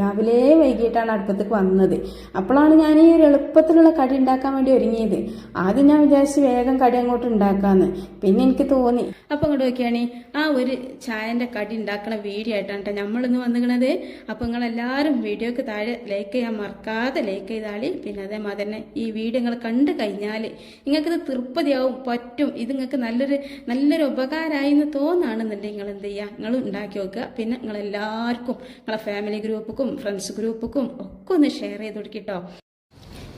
രാവിലെ വൈകിട്ടാണ് അടുപ്പത്തേക്ക് വന്നത്. അപ്പോഴാണ് ഞാൻ ഈ ഒരു എളുപ്പത്തിലുള്ള കടി ഉണ്ടാക്കാൻ വേണ്ടി ഒരുങ്ങിയത്. ആദ്യം ഞാൻ വിചാരിച്ചു വേഗം കടി അങ്ങോട്ട് ഉണ്ടാക്കാന്ന്. പിന്നെ എനിക്ക് തോന്നി. അപ്പൊ അങ്ങോട്ട് നോക്കിയാണ് ആ ഒരു ചായന്റെ കടി ഉണ്ടാക്കണ വീഡിയോ ആയിട്ടാണ് നമ്മൾ ഇന്ന് വന്നിക്കണത് അപ്പൊ നിങ്ങൾ എല്ലാവരും വീഡിയോക്ക് താഴെ ലൈക്ക് ചെയ്യാൻ മറക്കാതെ ലൈക്ക് ചെയ്താളി പിന്നെ അതേമാതിരി തന്നെ ഈ വീഡിയോ നിങ്ങൾ കണ്ടു കഴിഞ്ഞാൽ നിങ്ങൾക്കിത് തൃപ്തിയാവും പറ്റും. ഇത് നിങ്ങൾക്ക് നല്ലൊരു നല്ലൊരു ഉപകാരമായി എന്ന് തോന്നാണെന്നുണ്ടെങ്കിൽ നിങ്ങൾ എന്ത് ചെയ്യുക നിങ്ങൾ ഉണ്ടാക്കി വെക്കുക പിന്നെ നിങ്ങൾ എല്ലാവർക്കും നിങ്ങളെ ഫാമിലി ഗ്രൂപ്പുക്കും ഫ്രണ്ട്സ് ഗ്രൂപ്പുക്കും ഒക്കെ ഒന്ന് ഷെയർ ചെയ്ത് കൊടുക്കിട്ടോ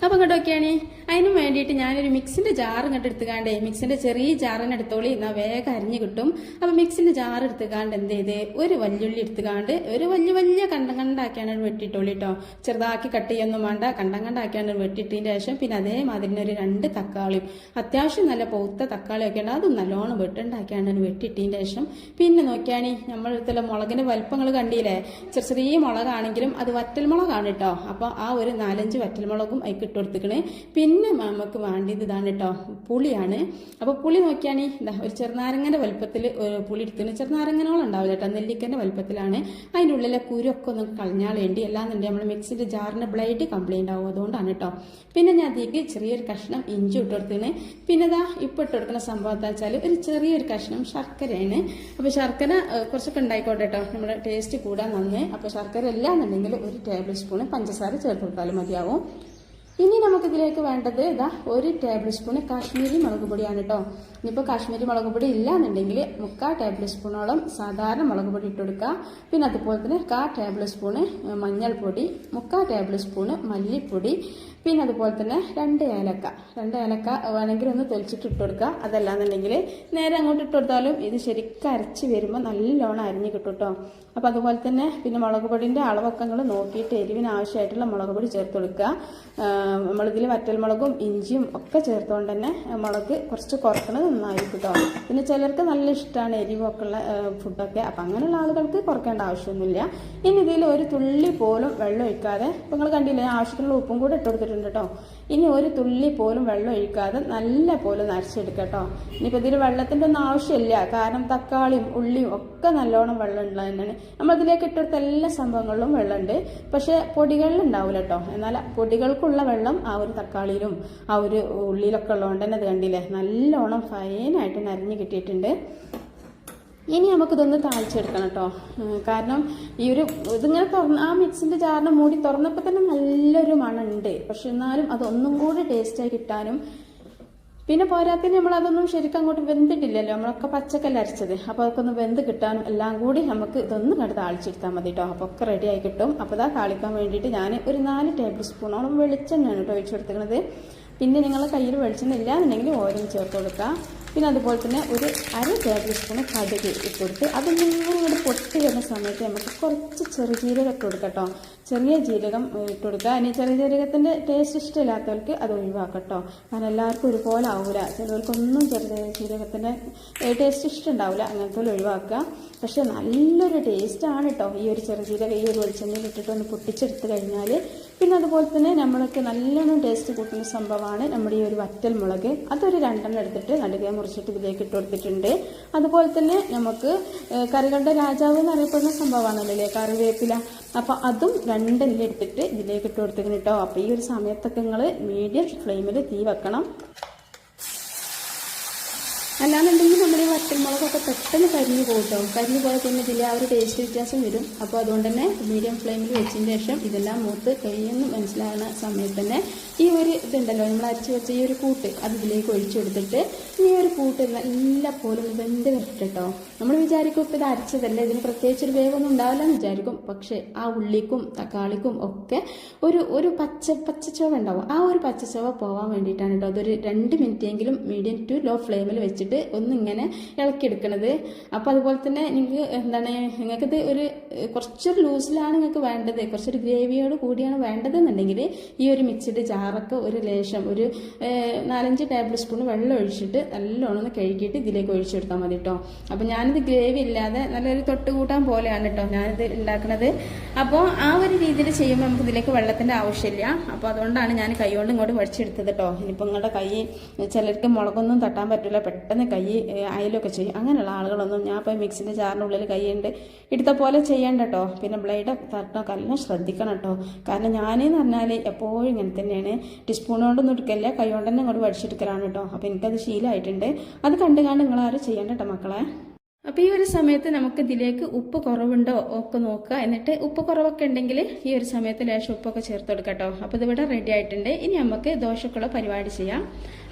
അപ്പോൾ ഇങ്ങോട്ട് നോക്കിയാണ് അതിന് വേണ്ടിയിട്ട് ഞാനൊരു മിക്സിന്റെ ജാർ ഇങ്ങോട്ട് എടുത്തുകാണ്ടേ മിക്സിന്റെ ചെറിയ ജാറിന് എടുത്തോളി എന്നാൽ വേഗം അരിഞ്ഞു കിട്ടും. അപ്പോൾ മിക്സിന്റെ ജാർ എടുത്തുകാണ്ട് എന്ത് ചെയ്ത് ഒരു വല്യുള്ളി എടുത്തുകാണ്ട് ഒരു വലിയ വലിയ കണ്ടം കണ്ടാക്കിയാണ് വെട്ടിയിട്ടോളി കേട്ടോ ചെറുതാക്കി കട്ട് ചെയ്യൊന്നും വേണ്ട കണ്ടം കണ്ടാക്കിയാണ് വെട്ടിയിട്ടതിന് ശേഷം പിന്നെ അതേമാതിരി ഒരു രണ്ട് തക്കാളിയും അത്യാവശ്യം നല്ല പൗത്ത തക്കാളിയൊക്കെ ഉണ്ട്. അതും നല്ലോണം വെട്ടുണ്ടാക്കിയാണ് വെട്ടിയിട്ടതിന് ശേഷം. പിന്നെ നോക്കിയാണ് ഇതിലെ മുളകിന്റെ വലിപ്പങ്ങൾ കണ്ടില്ലേ? ചെറിയ ചെറിയ മുളകാണെങ്കിലും അത് വറ്റൽമുളകാണ് കേട്ടോ അപ്പോൾ ആ ഒരു നാലഞ്ച് വറ്റൽമുളകും അതിൽ ഇട്ട് പിന്നെ നമുക്ക് വേണ്ടിയത് ഇതാണ് കേട്ടോ പുളിയാണ്. അപ്പോൾ പുളി നോക്കിയാണ് ഇതാ ഒരു ചെറുനാരങ്ങന്റെ വലുപ്പത്തിൽ പുളി എടുത്തിന് ചെറുനാരങ്ങനോളം ഉണ്ടാവില്ല കേട്ടോ നെല്ലിക്കന്റെ വലുപ്പത്തിലാണ്. അതിന്റെ ഉള്ളിലെ കുരൊക്കെ ഒന്ന് കളഞ്ഞാൽ വേണ്ടി അല്ലാന്നുണ്ടെങ്കിൽ നമ്മൾ മിക്സിന്റെ ജാറിന്റെ ബ്ലേഡ് കംപ്ലൈന്റ് ആവും. അതുകൊണ്ടാണ് കേട്ടോ പിന്നെ ഞാൻ അതിലേക്ക് ചെറിയൊരു കഷ്ണം ഇഞ്ചി ഇട്ട് കൊടുത്തിന് പിന്നെ ഇതാ ഇപ്പം ഇട്ടുകൊടുക്കുന്ന സംഭവം എന്താ വെച്ചാൽ ഒരു ചെറിയൊരു കഷ്ണം ശർക്കരയാണ്. അപ്പോൾ ശർക്കര കുറച്ചൊക്കെ ഉണ്ടായിക്കോട്ടെ കേട്ടോ നമ്മുടെ ടേസ്റ്റ് കൂടാൻ നന്ന്. അപ്പോൾ ശർക്കര ഇല്ല എന്നുണ്ടെങ്കിൽ ഒരു ടേബിൾ സ്പൂൺ പഞ്ചസാര ചേർത്ത് കൊടുത്താലും മതിയാവും. ഇനി നമുക്കിതിലേക്ക് വേണ്ടത് ഇതാ ഒരു ടേബിൾ സ്പൂൺ കാശ്മീരി മുളക് പൊടിയാണ് കേട്ടോ ഇനിയിപ്പോൾ കാശ്മീരി മുളക് പൊടി ഇല്ല എന്നുണ്ടെങ്കിൽ മുക്കാൽ ടേബിൾ സ്പൂണോളം സാധാരണ മുളക് പൊടി ഇട്ട് പിന്നെ അതുപോലെ തന്നെ കാ ടേബിൾ സ്പൂണ് മഞ്ഞൾപ്പൊടി മുക്കാൽ ടേബിൾ സ്പൂണ് മല്ലിപ്പൊടി പിന്നെ അതുപോലെ തന്നെ രണ്ട് ഏലക്ക. രണ്ട് ഏലക്ക വേണമെങ്കിൽ ഒന്ന് തൊലിച്ചിട്ട് ഇട്ട് കൊടുക്കുക. അതല്ലാന്നുണ്ടെങ്കിൽ നേരെ അങ്ങോട്ട് ഇട്ട് കൊടുത്താലും ഇത് ശരിക്കും അരച്ച് വരുമ്പോൾ നല്ലോണം അരിഞ്ഞ് കിട്ടും കേട്ടോ. അപ്പോൾ അതുപോലെ തന്നെ പിന്നെ മുളക് പൊടിന്റെ അളവൊക്കെ നിങ്ങൾ നോക്കിയിട്ട് എരിവിന് ആവശ്യമായിട്ടുള്ള മുളക് പൊടി ചേർത്ത് കൊടുക്കുക. നമ്മളിതിൽ വറ്റൽമുളകും ഇഞ്ചിയും ഒക്കെ ചേർത്തുകൊണ്ട് തന്നെ മുളക് കുറച്ച് കുറക്കണത് നന്നായിരിക്കും കേട്ടോ. പിന്നെ ചിലർക്ക് നല്ല ഇഷ്ടമാണ് എരിവൊക്കെ ഉള്ള ഫുഡൊക്കെ. അപ്പം അങ്ങനെയുള്ള ആളുകൾക്ക് കുറക്കേണ്ട ആവശ്യമൊന്നുമില്ല. ഇനി ഇതിൽ ഒരു തുള്ളി പോലും വെള്ളം ഒഴിക്കാതെ ഇപ്പം നിങ്ങൾ കണ്ടില്ലേ ആവശ്യത്തിനുള്ള ഉപ്പും കൂടെ ഇട്ട് കൊടുത്തിട്ടുണ്ട് കേട്ടോ. ഇനി ഒരു തുള്ളി പോലും വെള്ളം ഒഴിക്കാതെ നല്ല പോലെ നരച്ചെടുക്കുക കേട്ടോ. ഇനിയിപ്പോൾ ഇതിൽ വെള്ളത്തിന്റെ ഒന്നും ആവശ്യമില്ല. കാരണം തക്കാളിയും ഉള്ളിയും ഒക്കെ നല്ലോണം വെള്ളം ഉള്ളത് തന്നെയാണ്. നമ്മളതിലേക്ക് ഇട്ടെടുത്ത എല്ലാ സംഭവങ്ങളിലും വെള്ളമുണ്ട്. പക്ഷേ പൊടികളിൽ ഉണ്ടാവില്ല കേട്ടോ. എന്നാൽ പൊടികൾക്കുള്ള വെള്ളം ആ ഒരു തക്കാളിയിലും ആ ഒരു ഉള്ളിയിലൊക്കെ ഉള്ളതുകൊണ്ട് തന്നെ അത് കണ്ടില്ലേ? നല്ലോണം ഫൈനായിട്ട് നരഞ്ഞ് കിട്ടിയിട്ടുണ്ട്. ഇനി നമുക്കിതൊന്ന് താളിച്ചെടുക്കണം കേട്ടോ. കാരണം ഈ ഒരു ഇതിങ്ങനെ തുറന്ന് ആ മിക്സിന്റെ ജാറിന്റെ മൂടി തുറന്നപ്പോൾ തന്നെ നല്ലൊരു മണമുണ്ട്. പക്ഷെ എന്നാലും അതൊന്നും കൂടി ടേസ്റ്റായി കിട്ടാനും പിന്നെ പോരാത്തിന് നമ്മൾ അതൊന്നും ശരിക്കും അങ്ങോട്ട് വെന്തിട്ടില്ലല്ലോ. നമ്മളൊക്കെ പച്ചക്കല്ല അരച്ചത്. അപ്പോൾ അതൊക്കെ ഒന്ന് വെന്ത് കിട്ടാനും എല്ലാം കൂടി നമുക്ക് ഇതൊന്നും കണ്ട് താളിച്ചെടുത്താൽ മതി കേട്ടോ. അപ്പോൾ ഒക്കെ റെഡി ആയി കിട്ടും. അപ്പോൾ ഇതാ താളിക്കാൻ വേണ്ടിയിട്ട് ഞാൻ ഒരു നാല് ടേബിൾ സ്പൂണോളം വെളിച്ചെണ്ണയാണ് കേട്ടോ ഒഴിച്ചു കൊടുത്തിരിക്കുന്നത് പിന്നെ നിങ്ങളുടെ കയ്യിൽ വെളിച്ചെണ്ണ ഇല്ല എന്നുണ്ടെങ്കിൽ ഓയിൽ ചേർത്ത് കൊടുക്കുക പിന്നെ അതുപോലെ തന്നെ ഒരു അര ടേബിൾ സ്പൂൺ കടുക് ഇട്ട് കൊടുത്ത് അതൊന്നും പൊട്ടി വരുന്ന സമയത്ത് നമുക്ക് കുറച്ച് ചെറു ജീരകം ഇട്ട് കൊടുക്കാം കേട്ടോ. ചെറിയ ജീരകം ഇട്ട് കൊടുക്കുക. ഇനി ചെറിയ ജീരകത്തിന്റെ ടേസ്റ്റ് ഇഷ്ടമില്ലാത്തവർക്ക് അത് ഒഴിവാക്കട്ടോ കാരണം എല്ലാവർക്കും ഒരുപോലെ ആവില്ല ചിലവർക്കൊന്നും ചെറിയ ജീരകത്തിന്റെ ടേസ്റ്റ് ഇഷ്ടമുണ്ടാവില്ല അങ്ങനത്തെ ഒഴിവാക്കുക. പക്ഷേ നല്ലൊരു ടേസ്റ്റാണ് കേട്ടോ. ഈ ഒരു ചെറുജീരകം ഈ ഒരു വെളിച്ചെണ്ണയിൽ ഇട്ടിട്ട് ഒന്ന് പൊട്ടിച്ചെടുത്ത് കഴിഞ്ഞാൽ പിന്നെ അതുപോലെ തന്നെ നമ്മളൊക്കെ നല്ലോണം ടേസ്റ്റ് കൂട്ടുന്ന സംഭവമാണ് നമ്മുടെ ഈ ഒരു വറ്റൽ മുളക്. അതൊരു രണ്ടെണ്ണം എടുത്തിട്ട് നടുക മുറിച്ചിട്ട് ഇതിലേക്ക് ഇട്ട് കൊടുത്തിട്ടുണ്ട്. അതുപോലെ തന്നെ നമുക്ക് കറികളുടെ രാജാവ് എന്ന് അറിയപ്പെടുന്ന സംഭവമാണല്ലോ കറിവേപ്പില. അപ്പോൾ അതും രണ്ടെണ്ണം എടുത്തിട്ട് ഇതിലേക്ക് ഇട്ട് കൊടുത്തിരുന്നു കേട്ടോ. അപ്പോൾ ഈ ഒരു സമയത്തൊക്കെ നിങ്ങൾ മീഡിയം ഫ്ലെയിമിൽ തീ വെക്കണം. അല്ല നമ്മുടെ ഈ വറ്റൽമുളകൊക്കെ പെട്ടെന്ന് കരിഞ്ഞു പോകും കേട്ടോ കരിഞ്ഞു പോയാൽ പിന്നെ ഇതിൽ ആ ഒരു ടേസ്റ്റ് വ്യത്യാസം വരും. അപ്പോൾ അതുകൊണ്ട് തന്നെ മീഡിയം ഫ്ലെയിമിൽ വെച്ചതിന് ശേഷം ഇതെല്ലാം മൂത്ത് കഴിയുമെന്ന് മനസ്സിലാകുന്ന സമയത്ത് തന്നെ ഈ ഒരു ഇതുണ്ടല്ലോ നമ്മൾ അരച്ച് വെച്ച ഈ ഒരു കൂട്ട് അത് ഇതിലേക്ക് ഒഴിച്ചു കൊടുത്തിട്ട് ഈ ഒരു കൂട്ട് നല്ല പോലെ വെന്ത് വരട്ടെ നമ്മൾ വിചാരിക്കും ഇപ്പോൾ ഇത് അരച്ചതല്ലേ ഇതിന് പ്രത്യേകിച്ച് ഒരു വേവൊന്നും ഉണ്ടാവില്ല എന്ന് വിചാരിക്കും. പക്ഷേ ആ ഉള്ളിക്കും തക്കാളിക്കും ഒക്കെ ഒരു ഒരു പച്ച പച്ചച്ചോവ ഉണ്ടാവും. ആ ഒരു പച്ചച്ചോവ പോവാൻ വേണ്ടിയിട്ടാണ് കേട്ടോ. അതൊരു രണ്ട് മിനിറ്റെങ്കിലും മീഡിയം ടു ലോ ഫ്ലെയിമിൽ വെച്ചിട്ട് ഒന്നിങ്ങനെ ഇളക്കിയെടുക്കണത് അപ്പോൾ അതുപോലെ തന്നെ നിങ്ങൾക്ക് എന്താണ് നിങ്ങൾക്കിത് ഒരു കുറച്ചൊരു ലൂസിലാണ് നിങ്ങൾക്ക് വേണ്ടത്. കുറച്ചൊരു ഗ്രേവിയോട് കൂടിയാണ് വേണ്ടതെന്നുണ്ടെങ്കിൽ ഈ ഒരു മിക്സിഡ് ജാറൊക്കെ ഒരു ലേശം ഒരു നാലഞ്ച് ടേബിൾ സ്പൂൺ വെള്ളം ഒഴിച്ചിട്ട് നല്ലോണം ഒന്ന് കഴുകിയിട്ട് ഇതിലേക്ക് ഒഴിച്ചെടുത്താൽ മതി കേട്ടോ അപ്പോൾ ഞാനിത് ഗ്രേവി ഇല്ലാതെ നല്ലൊരു തൊട്ടുകൂട്ടാൻ പോലെയാണ് കേട്ടോ ഞാനിത് ഉണ്ടാക്കുന്നത് അപ്പോൾ ആ ഒരു രീതിയിൽ ചെയ്യുമ്പോൾ നമുക്ക് ഇതിലേക്ക് വെള്ളത്തിന്റെ ആവശ്യമില്ല. അപ്പോൾ അതുകൊണ്ടാണ് ഞാൻ കൈ കൊണ്ട് ഇങ്ങോട്ട് വടിച്ചെടുത്തത് കേട്ടോ ഇനിയിപ്പോൾ നിങ്ങളുടെ കൈ ചിലർക്ക് മുളകൊന്നും തട്ടാൻ പറ്റില്ല പെട്ടെന്ന് കൈ ഏഹ്, അയലൊക്കെ ചെയ്യും. അങ്ങനെയുള്ള ആളുകളൊന്നും ഞാൻ ഇപ്പോൾ മിക്സിന്റെ ജാറിനുള്ളിൽ ഉള്ളിൽ ഇടുത്ത പോലെ ചെയ്യേണ്ട കേട്ടോ പിന്നെ ബ്ലേഡ് തട്ടണമൊക്കെ എല്ലാം ശ്രദ്ധിക്കണം കേട്ടോ കാരണം ഞാനെന്ന് പറഞ്ഞാൽ എപ്പോഴും ഇങ്ങനെ തന്നെയാണ്. ടീസ്പൂൺ കൊണ്ടൊന്നും എടുക്കല്ല കൈ കൊണ്ട് തന്നെ ഇങ്ങോട്ട് വടിച്ചെടുക്കലാണ് കേട്ടോ അപ്പോൾ എനിക്കത് ശീലമായിട്ടുണ്ട് അത് കണ്ടു കണ്ട് നിങ്ങളാരും ചെയ്യേണ്ട കേട്ടോ മക്കളെ. അപ്പോൾ ഈ ഒരു സമയത്ത് നമുക്ക് ഇതിലേക്ക് ഉപ്പ് കുറവുണ്ടോ ഒക്കെ നോക്കുക. എന്നിട്ട് ഉപ്പ് കുറവൊക്കെ ഉണ്ടെങ്കിൽ ഈ ഒരു സമയത്ത് ലേശം ഉപ്പൊക്കെ ചേർത്ത് കൊടുക്കാം കേട്ടോ. അപ്പോൾ ഇതിവിടെ റെഡി ആയിട്ടുണ്ട്. ഇനി നമുക്ക് ദോശക്കുള്ള പരിപാടി ചെയ്യാം.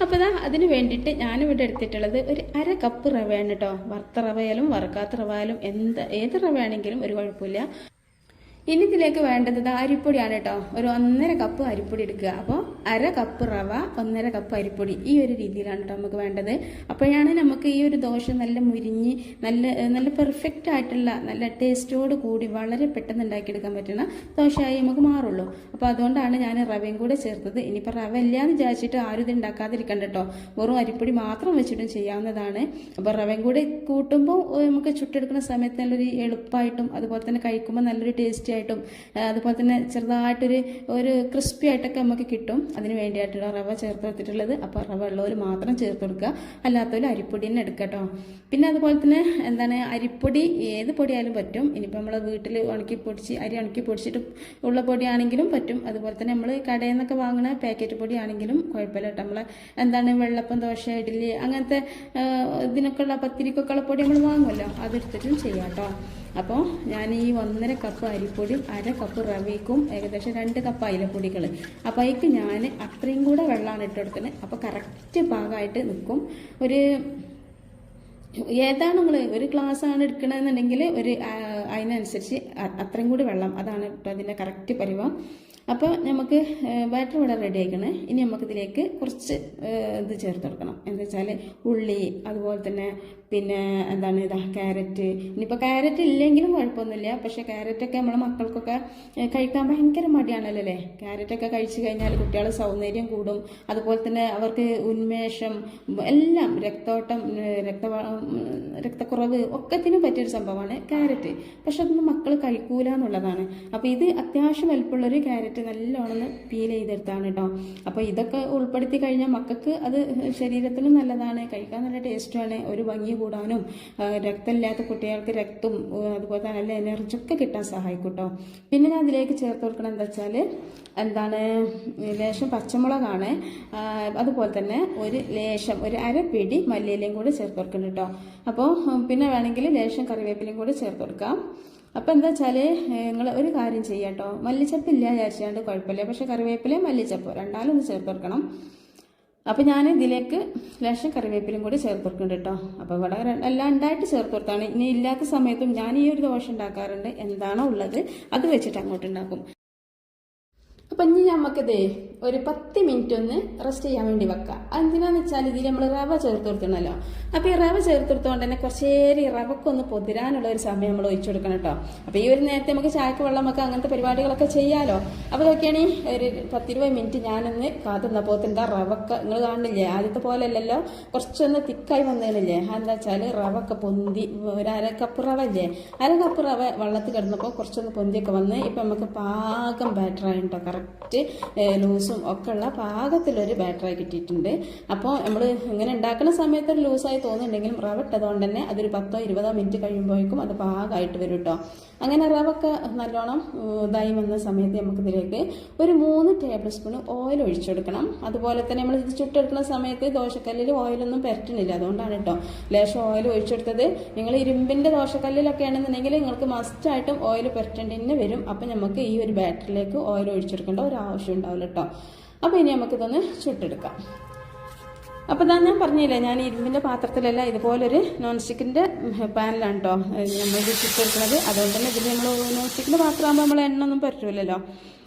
അപ്പോൾ ഇതാ അതിന് വേണ്ടിയിട്ട് ഞാനിവിടെ എടുത്തിട്ടുള്ളത് ഒരു അര കപ്പ് റവയാണ് കേട്ടോ. വറുത്ത റവയാലും വറുക്കാത്ത റവയാലും എന്ത് ഏത് റവയാണെങ്കിലും ഒരു കുഴപ്പമില്ല. ഇനി ഇതിലേക്ക് വേണ്ടത് അരിപ്പൊടിയാണ് കേട്ടോ. ഒരു ഒന്നര കപ്പ് അരിപ്പൊടി എടുക്കുക. അപ്പോൾ അര കപ്പ് റവ ഒന്നര കപ്പ് അരിപ്പൊടി ഈ ഒരു രീതിയിലാണ് കേട്ടോ നമുക്ക് വേണ്ടത്. അപ്പോഴാണ് നമുക്ക് ഈ ഒരു ദോശ നല്ല മുരിഞ്ഞ് നല്ല നല്ല പെർഫെക്റ്റ് ആയിട്ടുള്ള നല്ല ടേസ്റ്റോട് കൂടി വളരെ പെട്ടെന്ന് ഉണ്ടാക്കിയെടുക്കാൻ പറ്റുന്ന ദോശയായി നമുക്ക് മാറുള്ളൂ. അപ്പോൾ അതുകൊണ്ടാണ് ഞാൻ റവയും കൂടെ ചേർത്തത്. ഇനിയിപ്പോൾ റവ ഇല്ലാന്ന് വിചാരിച്ചിട്ട് ആരും ഇത് ഉണ്ടാക്കാതിരിക്കണ്ട കേട്ടോ വെറും അരിപ്പൊടി മാത്രം വെച്ചിട്ടും ചെയ്യാവുന്നതാണ്. അപ്പോൾ റവയും കൂടെ കൂട്ടുമ്പോൾ നമുക്ക് ചുട്ടെടുക്കുന്ന സമയത്ത് നല്ലൊരു എളുപ്പമായിട്ടും അതുപോലെ തന്നെ കഴിക്കുമ്പോൾ നല്ലൊരു ടേസ്റ്റി ആയിട്ടും അതുപോലെ തന്നെ ചെറുതായിട്ടൊരു ഒരു ക്രിസ്പി ആയിട്ടൊക്കെ നമുക്ക് കിട്ടും. അതിന് വേണ്ടിയിട്ടുള്ള റവ ചേർത്ത് കൊടുത്തിട്ടുള്ളത് അപ്പോൾ റവ ഉള്ളവർ മാത്രം ചേർത്ത് കൊടുക്കുക അല്ലാത്തവർ അരിപ്പൊടി തന്നെ എടുക്കുക കേട്ടോ. പിന്നെ അതുപോലെ തന്നെ എന്താണ് അരിപ്പൊടി ഏത് പൊടിയായാലും പറ്റും. ഇനിയിപ്പോൾ നമ്മൾ വീട്ടിൽ ഉണക്കി പൊടിച്ച് അരി ഉണക്കി പൊടിച്ചിട്ട് ഉള്ള പൊടിയാണെങ്കിലും പറ്റും. അതുപോലെ തന്നെ നമ്മൾ കടയിൽ നിന്നൊക്കെ വാങ്ങുന്ന പാക്കറ്റ് പൊടിയാണെങ്കിലും കുഴപ്പമില്ല കേട്ടോ. നമ്മൾ എന്താണ് വെള്ളപ്പം ദോശ ഇഡ്ഡലി അങ്ങനത്തെ ഇതിനൊക്കെ ഉള്ള പത്തിരിക്കൊക്കെ ഉള്ള പൊടി നമ്മൾ വാങ്ങുമല്ലോ. അതെടുത്തിട്ടും ചെയ്യാം കേട്ടോ. അപ്പോൾ ഞാൻ ഈ ഒന്നര കപ്പ് അരിപ്പൊടിയും അര കപ്പ് റവയ്ക്കും ഏകദേശം രണ്ട് കപ്പ് അയിലപ്പൊടികൾ അപ്പോൾ അതിക്ക് ഞാൻ അത്രയും കൂടെ വെള്ളമാണ് ഇട്ട് കൊടുക്കുന്നത്. അപ്പോൾ കറക്റ്റ് പാകമായിട്ട് നിൽക്കും. ഒരു ഏതാണ് നിങ്ങൾ ഒരു ഗ്ലാസ് ആണ് എടുക്കണമെന്നുണ്ടെങ്കിൽ ഒരു അതിനനുസരിച്ച് അത്രയും കൂടി വെള്ളം അതാണ് കേട്ടോ അതിന്റെ കറക്റ്റ് പരിവം. അപ്പോൾ നമുക്ക് ബാറ്റർ ഇവിടെ റെഡി ആയിക്കണേ. ഇനി നമുക്ക് ഇതിലേക്ക് കുറച്ച് ഇത് ചേർത്ത് കൊടുക്കണം. എന്താ വെച്ചാൽ ഉള്ളി അതുപോലെ തന്നെ പിന്നെ എന്താണ് ഇതാ ക്യാരറ്റ് ഇനിയിപ്പോൾ ക്യാരറ്റ് ഇല്ലെങ്കിലും കുഴപ്പമൊന്നുമില്ല. പക്ഷേ ക്യാരറ്റൊക്കെ നമ്മളെ മക്കൾക്കൊക്കെ കഴിക്കാൻ ഭയങ്കര മടിയാണല്ലോ അല്ലേ? ക്യാരറ്റൊക്കെ കഴിച്ചു കഴിഞ്ഞാൽ കുട്ടികൾ സൗന്ദര്യം കൂടും. അതുപോലെ തന്നെ അവർക്ക് ഉന്മേഷം എല്ലാം രക്തോട്ടം രക്ത രക്തക്കുറവ് ഒക്കത്തിനും പറ്റിയൊരു സംഭവമാണ് ക്യാരറ്റ് പക്ഷെ അതൊന്നും മക്കൾ കഴിക്കൂല എന്നുള്ളതാണ്. അപ്പോൾ ഇത് അത്യാവശ്യം വലുപ്പമുള്ളൊരു ക്യാരറ്റ് നല്ലോണം പീൽ ചെയ്തെടുത്താണ് കേട്ടോ അപ്പോൾ ഇതൊക്കെ ഉൾപ്പെടുത്തി കഴിഞ്ഞാൽ മക്കൾക്ക് അത് ശരീരത്തിനും നല്ലതാണ് കഴിക്കാൻ നല്ല ടേസ്റ്റുമാണ് ഒരു ഭംഗി കൂടാനും രക്തമില്ലാത്ത കുട്ടികൾക്ക് രക്തം അതുപോലെ തന്നെ നല്ല എനർജി ഒക്കെ കിട്ടാൻ സഹായിക്കും കേട്ടോ പിന്നെ ഞാൻ അതിലേക്ക് ചേർത്ത് കൊടുക്കണം എന്താ വെച്ചാൽ എന്താണ് ലേശം പച്ചമുളകാണ്. അതുപോലെ തന്നെ ഒരു ലേശം ഒരു അരപ്പിടി മല്ലിയിലയും കൂടെ ചേർത്ത് കൊടുക്കണം കേട്ടോ അപ്പോൾ പിന്നെ വേണമെങ്കിൽ ലേശം കറിവേപ്പിലയും കൂടെ ചേർത്ത് കൊടുക്കാം. അപ്പോൾ എന്താ വെച്ചാൽ നിങ്ങൾ ഒരു കാര്യം ചെയ്യാം കേട്ടോ മല്ലിച്ചപ്പ് ഇല്ല വിചാരിച്ചാണ്ട് കുഴപ്പമില്ല. പക്ഷേ കറിവേപ്പിലയും മല്ലിച്ചപ്പ് രണ്ടാലും ഒന്ന് ചേർത്ത് അപ്പം അപ്പോൾ ഞാൻ ഇതിലേക്ക് ലേശം കറിവേപ്പിലും കൂടി ചേർത്ത് കൊടുക്കുന്നുണ്ട് കേട്ടോ. അപ്പോൾ ഇവിടെ എല്ലാം ഉണ്ടായിട്ട് ചേർത്ത് ഇനി ഇല്ലാത്ത സമയത്തും ഞാൻ ഈ ഒരു ദോശ ഉണ്ടാക്കാറുണ്ട്. എന്താണോ ഉള്ളത് അത് വെച്ചിട്ട് അങ്ങോട്ട് ഉണ്ടാക്കും. അപ്പം ഇനി നമുക്കിത് ഒരു പത്ത് മിനിറ്റ് ഒന്ന് റെസ്റ്റ് ചെയ്യാൻ വേണ്ടി വെക്കുക എന്തിനാന്ന് വെച്ചാൽ ഇതിൽ നമ്മൾ റവ ചേർത്ത് കൊടുക്കണമല്ലോ അപ്പോൾ ഈ റവ ചേർത്ത് തന്നെ കുറച്ചേരി റവക്കൊന്ന് പൊതിരാനുള്ള ഒരു സമയം നമ്മൾ ഒഴിച്ചു കൊടുക്കണം കേട്ടോ. അപ്പോൾ ഈ ഒരു നേരത്തെ നമുക്ക് ചായക്ക് വെള്ളം വെക്കാം അങ്ങനത്തെ പരിപാടികളൊക്കെ ചെയ്യാലോ. അപ്പോൾ ഇതൊക്കെയാണ് ഒരു പത്തിരുപത് മിനിറ്റ് ഞാനൊന്ന് കാത്തുന്ന എന്താ റവക്ക നിങ്ങൾ കാണില്ലേ ആദ്യത്തെ പോലെ അല്ലല്ലോ. കുറച്ചൊന്ന് തിക്കായി വന്നതിനല്ലേ എന്താ വെച്ചാൽ റവക്ക പൊന്തി ഒരു അര കപ്പ് റവ അല്ലേ അര കപ്പ് റവ വെള്ളത്തിൽ കിടന്നപ്പോൾ കുറച്ചൊന്ന് പൊന്തിയൊക്കെ വന്ന് ഇപ്പൊ നമുക്ക് പാകം ബാറ്റർ ആയിട്ടോ. കറക്റ്റ് ലൂസും ഒക്കെ ഉള്ള പാകത്തിലൊരു ബാറ്ററായി കിട്ടിയിട്ടുണ്ട്. അപ്പോൾ നമ്മൾ ഇങ്ങനെ ഉണ്ടാക്കുന്ന സമയത്ത് ഒരു ലൂസായി തോന്നുന്നുണ്ടെങ്കിലും റവ ഇട്ടതുകൊണ്ട് തന്നെ അതൊരു പത്തോ ഇരുപതോ മിനിറ്റ് കഴിയുമ്പോഴേക്കും അത് പാകമായിട്ട് വരും കേട്ടോ. അങ്ങനെ റവൊക്കെ നല്ലോണം ഇതായി വന്ന സമയത്ത് നമുക്കിതിലേക്ക് ഒരു മൂന്ന് ടേബിൾ സ്പൂൺ ഓയിൽ ഒഴിച്ചു കൊടുക്കണം. അതുപോലെ തന്നെ നമ്മൾ ഇത് ചുട്ടെടുക്കുന്ന സമയത്ത് ദോശക്കല്ലിൽ ഓയിലൊന്നും പരറ്റണില്ല അതുകൊണ്ടാണ് കേട്ടോ ലേശം ഓയിൽ ഒഴിച്ചെടുത്തത് നിങ്ങൾ ഇരുമ്പിന്റെ ദോശക്കല്ലിലൊക്കെ ആണെന്നുണ്ടെങ്കിൽ നിങ്ങൾക്ക് മസ്റ്റായിട്ടും ഓയിൽ പുരട്ടേണ്ടി തന്നെ വരും. അപ്പം നമുക്ക് ഈ ഒരു ബാറ്ററിലേക്ക് ഓയിൽ ഒഴിച്ചെടുക്കേണ്ട ഒരു ആവശ്യം ഉണ്ടാവില്ല കേട്ടോ. അപ്പോൾ ഇനി നമുക്കിതൊന്ന് ചുട്ടെടുക്കാം. അപ്പോൾ ഇതാ ഞാൻ പറഞ്ഞില്ലേ ഞാൻ ഇരുമ്പിന്റെ പാത്രത്തിലല്ല ഇതുപോലൊരു നോൺ സ്റ്റിക്കിന്റെ പാനിലാണ് കേട്ടോ നമ്മൾ ഇത് ചുട്ടെടുക്കുന്നത് അതുകൊണ്ട് തന്നെ ഇതിൽ നമ്മൾ നോൺ സ്റ്റിക്കിന്റെ പാത്രമാകുമ്പോൾ നമ്മൾ എണ്ണ ഒന്നും പറ്റില്ലല്ലോ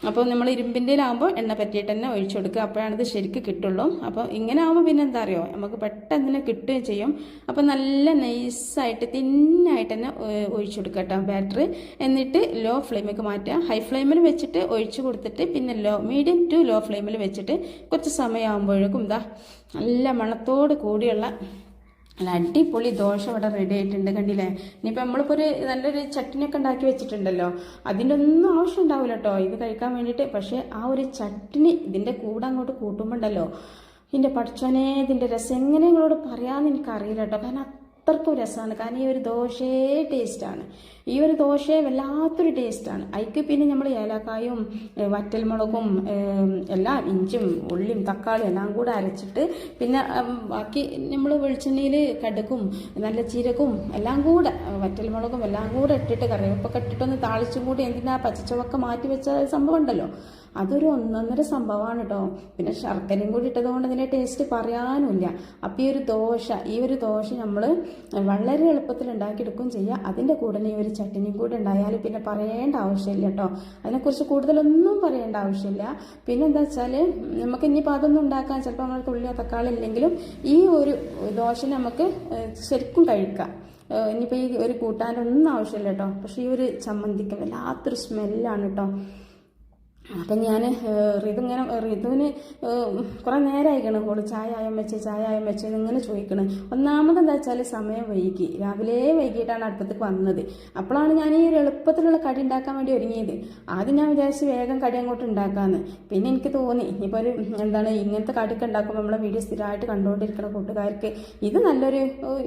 അപ്പോൾ നമ്മൾ ഇരുമ്പിന്റെയിലാകുമ്പോൾ എണ്ണ പറ്റിയിട്ട് തന്നെ ഒഴിച്ചു കൊടുക്കുക. അപ്പോഴാണത് ശരിക്ക് കിട്ടുള്ളൂ. അപ്പോൾ ഇങ്ങനെ ആകുമ്പോൾ പിന്നെ എന്താ അറിയോ? നമുക്ക് പെട്ടെന്ന് കിട്ടുകയും ചെയ്യും. അപ്പോൾ നല്ല നൈസായിട്ട് തിന്നായിട്ട് തന്നെ ഒഴിച്ചു കൊടുക്കുക കേട്ടോ ബാറ്ററി. എന്നിട്ട് ലോ ഫ്ലെയിമിലേക്ക് മാറ്റുക. ഹൈ ഫ്ലെയിമിൽ വെച്ചിട്ട് ഒഴിച്ചു കൊടുത്തിട്ട് പിന്നെ ലോ മീഡിയം ടു ലോ ഫ്ലെയിമിൽ വെച്ചിട്ട് കുറച്ച് സമയമാകുമ്പോഴേക്കും ഇതാ നല്ല മണത്തോട് കൂടിയുള്ള നല്ല അടിപൊളി ദോശ ഇവിടെ റെഡി ആയിട്ടുണ്ട് കണ്ടില്ലേ? ഇനിയിപ്പോൾ നമ്മളിപ്പോൾ ഒരു നല്ലൊരു ചട്നിയൊക്കെ ഉണ്ടാക്കി വെച്ചിട്ടുണ്ടല്ലോ. അതിന്റെ ഒന്നും ആവശ്യം ഉണ്ടാവില്ല കേട്ടോ ഇത് കഴിക്കാൻ വേണ്ടിയിട്ട്. പക്ഷേ ആ ഒരു ചട്നി ഇതിന്റെ കൂടെ അങ്ങോട്ട് കൂട്ടുമ്പോണ്ടല്ലോ ഇതിന്റെ പഠിച്ചോനെ ഇതിന്റെ രസം എങ്ങനെ നിങ്ങളോട് പറയാമെന്ന് എനിക്കറിയില്ല കേട്ടോ കാരണം അത്രക്കും രസമാണ്. കാരണം ഈ ഒരു ദോശയെ ടേസ്റ്റാണ്. ഈ ഒരു ദോശയെ വല്ലാത്തൊരു ടേസ്റ്റാണ്. അതിക്ക് പിന്നെ നമ്മൾ ഏലക്കായും വറ്റൽമുളകും എല്ലാം ഇഞ്ചും ഉള്ളിയും തക്കാളിയും എല്ലാം കൂടെ അരച്ചിട്ട് പിന്നെ ബാക്കി നമ്മൾ വെളിച്ചെണ്ണയിൽ കടുക്കും നല്ല ജീരകവും എല്ലാം കൂടെ വറ്റൽമുളകും എല്ലാം കൂടെ ഇട്ടിട്ട് കറിവേപ്പൊക്കെ ഇട്ടിട്ടൊന്ന് താളിച്ചും കൂടി എന്തിനാ പച്ചച്ചവൊക്കെ മാറ്റി വെച്ച സംഭവം ഉണ്ടല്ലോ. അതൊരു ഒന്നൊന്നര സംഭവമാണ് കേട്ടോ പിന്നെ ശർക്കരയും കൂടി ഇട്ടതുകൊണ്ട് അതിന്റെ ടേസ്റ്റ് പറയാനുമില്ല അപ്പം ഈ ഒരു ദോശ ഈ ഒരു ദോശ നമ്മൾ വളരെ എളുപ്പത്തിൽ ഉണ്ടാക്കിയെടുക്കുകയും ചെയ്യുക അതിന്റെ കൂടെ ഈ ഒരു ചട്ടിനിയും കൂടെ ഉണ്ടായാൽ പിന്നെ പറയേണ്ട ആവശ്യമില്ല കേട്ടോ അതിനെക്കുറിച്ച് കൂടുതലൊന്നും പറയേണ്ട ആവശ്യമില്ല. പിന്നെ എന്താ വെച്ചാൽ നമുക്ക് ഇനിയിപ്പോൾ അതൊന്നും ഉണ്ടാക്കാൻ ചിലപ്പോൾ നമ്മൾ തുള്ളിയോ തക്കാളി ഇല്ലെങ്കിലും ഈ ഒരു ദോശ നമുക്ക് ശരിക്കും കഴിക്കാം. ഇനിയിപ്പോൾ ഈ ഒരു കൂട്ടാനൊന്നും ആവശ്യമില്ല കേട്ടോ പക്ഷേ ഈ ഒരു ചമ്മന്തിക്ക് വല്ലാത്തൊരു സ്മെല്ലാണ് കേട്ടോ അപ്പം ഞാൻ ഋതുങ്ങനെ ഋതുവിന് കുറേ നേരമായിക്കണം ഓൾ ചായ ആയം വെച്ച് ചായ ആയം വെച്ച് ഇങ്ങനെ ചോദിക്കണം. ഒന്നാമത് എന്താ വെച്ചാൽ സമയം വൈകി. രാവിലെ വൈകിട്ടാണ് അടുപ്പത്തേക്ക് വന്നത്. അപ്പോഴാണ് ഞാൻ ഈ ഒരു എളുപ്പത്തിലുള്ള കടി ഉണ്ടാക്കാൻ വേണ്ടി ഒരുങ്ങിയത്. ആദ്യം ഞാൻ വിചാരിച്ച് വേഗം കടി അങ്ങോട്ട് ഉണ്ടാക്കാമെന്ന് പിന്നെ എനിക്ക് തോന്നി ഇപ്പോൾ ഒരു എന്താണ് ഇങ്ങനത്തെ കടിയൊക്കെ ഉണ്ടാക്കുമ്പോൾ നമ്മളെ വീഡിയോ സ്ഥിരമായിട്ട് കണ്ടുകൊണ്ടിരിക്കുന്ന കൂട്ടുകാർക്ക് ഇത് നല്ലൊരു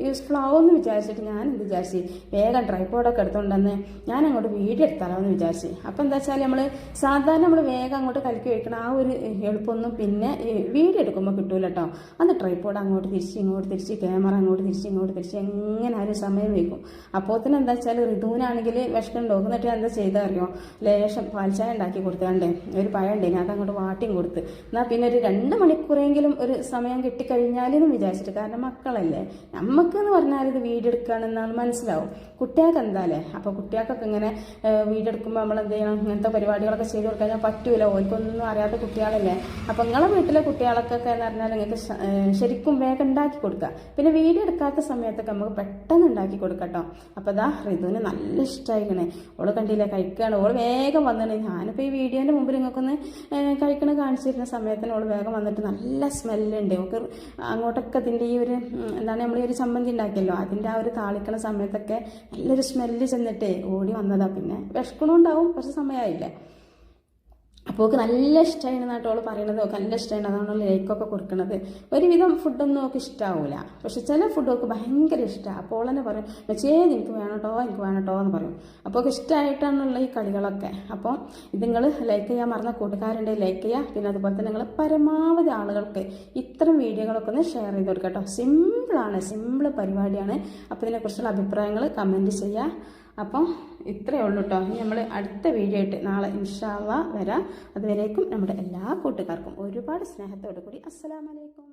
യൂസ്ഫുൾ ആവുമെന്ന് വിചാരിച്ചിട്ട് ഞാൻ എന്ത് വിചാരിച്ച്? വേഗം ട്രൈപ്പോഡൊക്കെ എടുത്തുകൊണ്ടെന്ന് ഞാൻ അങ്ങോട്ട് വീഡിയോ എടുത്താലോ എന്ന് വിചാരിച്ച്. അപ്പോൾ എന്താ വെച്ചാൽ നമ്മൾ സാധാരണ നമ്മൾ വേഗം അങ്ങോട്ട് കലക്കി വെക്കണം. ആ ഒരു എളുപ്പമൊന്നും പിന്നെ വീഡിയോ എടുക്കുമ്പോൾ കിട്ടൂല കേട്ടോ അത് ട്രൈപ്പോഡ് അങ്ങോട്ട് തിരിച്ച് ഇങ്ങോട്ട് തിരിച്ച് ക്യാമറ അങ്ങോട്ട് തിരിച്ച് ഇങ്ങോട്ട് തിരിച്ച് എങ്ങനെ ആരും സമയം വയ്ക്കും അപ്പോൾ തന്നെ എന്താ വെച്ചാൽ ഋതുവിനാണെങ്കിൽ വിഷമുണ്ടോ എന്നിട്ട് എന്താ ചെയ്താൽ അറിയോ ലേശം പാൽച്ചായ ഉണ്ടാക്കി കൊടുത്താണ്ടേ ഒരു പഴം ഉണ്ടേനെ അത് അങ്ങോട്ട് വാട്ടിയും കൊടുത്ത്. എന്നാൽ പിന്നെ ഒരു രണ്ട് മണിക്കൂറെങ്കിലും ഒരു സമയം കിട്ടിക്കഴിഞ്ഞാലെന്ന് വിചാരിച്ചിട്ട്. കാരണം മക്കളല്ലേ. നമുക്കെന്ന് പറഞ്ഞാൽ ഇത് വീഡിയോ എടുക്കുകയാണെന്നാണ് മനസ്സിലാവും. കുട്ടികൾക്ക് എന്താല്ലേ അപ്പോൾ കുട്ടികൾക്കൊക്കെ ഇങ്ങനെ വീഡിയോ എടുക്കുമ്പോൾ നമ്മൾ എന്ത് ചെയ്യണം ഇങ്ങനത്തെ പരിപാടികളൊക്കെ ചെയ്ത് കൊടുക്കാൻ പറ്റൂല. ഓൽക്കൊന്നും അറിയാത്ത കുട്ടികളല്ലേ. അപ്പം നിങ്ങളെ വീട്ടിലെ കുട്ടികൾക്കൊക്കെ എന്ന് പറഞ്ഞാൽ നിങ്ങൾക്ക് ശരിക്കും വേഗം ഉണ്ടാക്കി കൊടുക്കുക. പിന്നെ വീഡിയോ എടുക്കാത്ത സമയത്തൊക്കെ നമുക്ക് പെട്ടെന്ന് ഉണ്ടാക്കി കൊടുക്കട്ടോ അപ്പോൾ ഇതാ ഋതുവിന് നല്ല ഇഷ്ടമായിക്കണേ ഓൾ കണ്ടില്ല കഴിക്കുകയാണ് ഓൾ വേഗം വന്നിട്ട് ഞാനിപ്പോൾ ഈ വീഡിയോന്റെ മുമ്പിൽ നിങ്ങൾക്കൊന്ന് കഴിക്കണ കാണിച്ചിരുന്ന സമയത്തിന് ഓൾ വേഗം വന്നിട്ട് നല്ല സ്മെല്ലുണ്ട്. നമുക്ക് അങ്ങോട്ടൊക്കെ അതിന്റെ ഈ ഒരു എന്താണ് നമ്മൾ ഈ ഒരു ചമ്മന്തി ഉണ്ടാക്കിയല്ലോ അതിന്റെ ആ ഒരു താളിക്കണ സമയത്തൊക്കെ നല്ലൊരു സ്മെല്ല് ചെന്നിട്ടേ ഓടി വന്നതാ. പിന്നെ വിഷക്കണുണ്ടാവും കുറച്ച് സമയമായില്ലേ. അപ്പോൾ ഓൾക്ക് നല്ല നാട്ടോ അവൾ പറയണത്. ഓൾക്ക് നല്ല ഇഷ്ടമാണ് അതാണ് ലൈക്കൊക്കെ കൊടുക്കുന്നത് ഒരുവിധം ഫുഡൊന്നും ഓൾക്ക് ഇഷ്ടാവൂല. പക്ഷെ ചില ഫുഡ് ഓൾക്ക് ഭയങ്കര ഇഷ്ടമാണ് അപ്പോൾ തന്നെ പറയും മെച്ചേ എനിക്ക് വേണട്ടോ എനിക്ക് വേണട്ടോ എന്ന് പറയും. അപ്പോൾ ഒക്കെ ഇഷ്ടമായിട്ടാണുള്ള ഈ കളികളൊക്കെ. അപ്പോൾ ഇത് നിങ്ങൾ ലൈക്ക് ചെയ്യാൻ മറന്ന കൂട്ടുകാരുണ്ട് ലൈക്ക് ചെയ്യുക പിന്നെ അതുപോലെ തന്നെ നിങ്ങൾ പരമാവധി ആളുകൾക്ക് ഇത്തരം വീഡിയോകളൊക്കെ ഒന്ന് ഷെയർ ചെയ്ത് കൊടുക്കുക കേട്ടോ സിമ്പിളാണ് സിമ്പിൾ പരിപാടിയാണ്. അപ്പോൾ ഇതിനെക്കുറിച്ചുള്ള അഭിപ്രായങ്ങൾ കമന്റ് ചെയ്യുക അപ്പം ഇത്രയേ ഉള്ളൂ കേട്ടോ ഇനി നമ്മൾ അടുത്ത വീഡിയോ ആയിട്ട് നാളെ ഇൻഷാല്ല വരാം. അതുവരേക്കും നമ്മുടെ എല്ലാ കൂട്ടുകാർക്കും ഒരുപാട് സ്നേഹത്തോടു കൂടി അസ്സലാമലൈക്കും